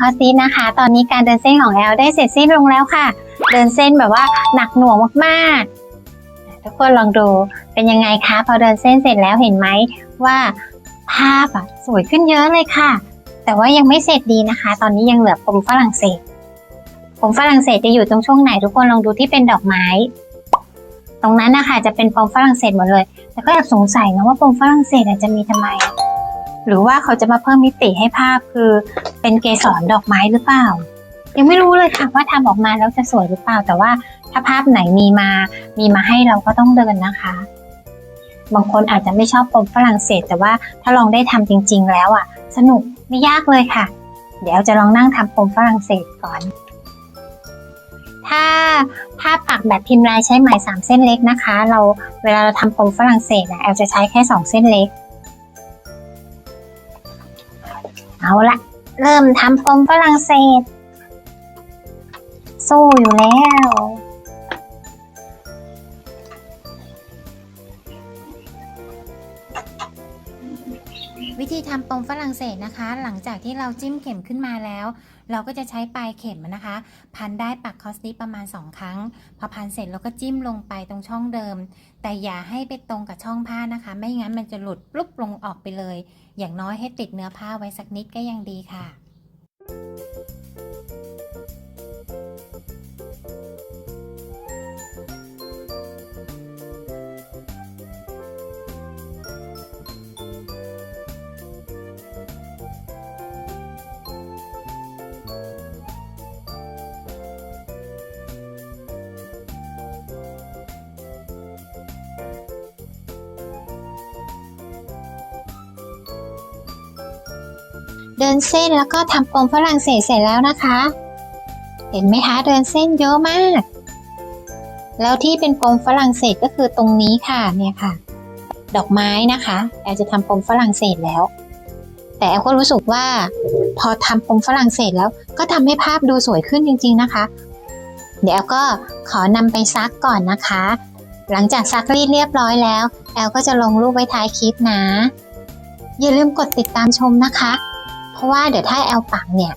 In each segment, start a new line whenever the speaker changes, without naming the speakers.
คอสตินะคะ ตอนนี้การเดินเส้นของแอลได้เสร็จสิ้นลงแล้วค่ะ เดินเส้นแบบว่าหนักหน่วงมากๆ ทุกคนลองดูเป็นยังไงคะ พอเดินเส้นเสร็จแล้วเห็นไหมว่าภาพอะสวยขึ้นเยอะเลยค่ะ แต่ว่ายังไม่เสร็จดีนะคะ ตอนนี้ยังเหลือผมฝรั่งเศสผมฝรั่งเศสจะอยู่ตรงช่วงไหนทุกคนลองดูที่เป็นดอกไม้ ตรงนั้นนะคะจะเป็นปมฝรั่งเศสหมดเลย แต่ก็แอบสงสัยนะว่าปมฝรั่งเศสจจะมีทำไมหรือว่าเขาจะมาเพิ่มมิติให้ภาพคือ เป็นเกสรดอกไม้หรือเปล่า ยังไม่รู้เลยค่ะว่าทำออกมาแล้วจะสวยหรือเปล่า แต่ว่าถ้าภาพไหนมีมา มีมาให้เราก็ต้องเดินนะคะ บางคนอาจจะไม่ชอบปมฝรั่งเศส แต่ว่าถ้าลองได้ทำจริง ๆ แล้วอะ สนุกไม่ยากเลยค่ะ เดี๋ยวจะลองนั่งทำปมฝรั่งเศสก่อนถ้าถ้าปักแบบพิมพ์ลายใช้ไหมสามเส้นเล็กนะคะ เราเวลาเราทำปมฝรั่งเศสนะแอลจะใช้แค่สองเส้นเล็ก เอาละ เริ่มทำปมฝรั่งเศส สู้อยู่แล้ว
วิธีทำปมฝรั่งเศสนะคะ หลังจากที่เราจิ้มเข็มขึ้นมาแล้ว เราก็จะใช้ปลายเข็มนะคะ พันได้ปักคอสติประมาณ 2 ครั้ง พอพันเสร็จเราก็จิ้มลงไปตรงช่องเดิม แต่อย่าให้ไปตรงกับช่องผ้านะคะ ไม่งั้นมันจะหลุดปลุบลงออกไปเลย อย่างน้อยให้ติดเนื้อผ้าไว้สักนิดก็ยังดีค่ะ
เดินเส้นแล้วก็ทำปมฝรั่งเศสเสร็จแล้วนะคะ เห็นไหมคะ เดินเส้นเยอะมาก แล้วที่เป็นปมฝรั่งเศสก็คือตรงนี้ค่ะเนี่ยค่ะ ดอกไม้นะคะแอลจะทำปมฝรั่งเศสแล้ว แต่แอลก็รู้สึกว่า พอทำปมฝรั่งเศสแล้ว ก็ทำให้ภาพดูสวยขึ้นจริง ๆนะคะ เดี๋ยวแอลก็ขอนำไปซักก่อนนะคะ หลังจากซักรีดเรียบร้อยแล้ว แอลก็จะลงรูปไว้ท้ายคลิปนะอย่าลืมกดติดตามชมนะคะ เพราะว่าเดี๋ยวถ้าแอลปักเนี่ย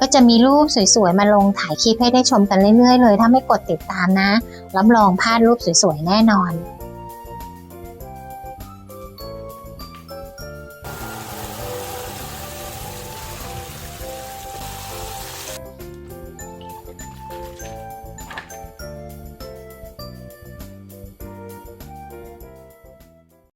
ก็จะมีรูปสวยๆ มาลงถ่ายคลิปให้ได้ชมกันเรื่อยๆ เลย ถ้าไม่กดติดตามนะ รับรองพลาดรูปสวยๆ แน่นอน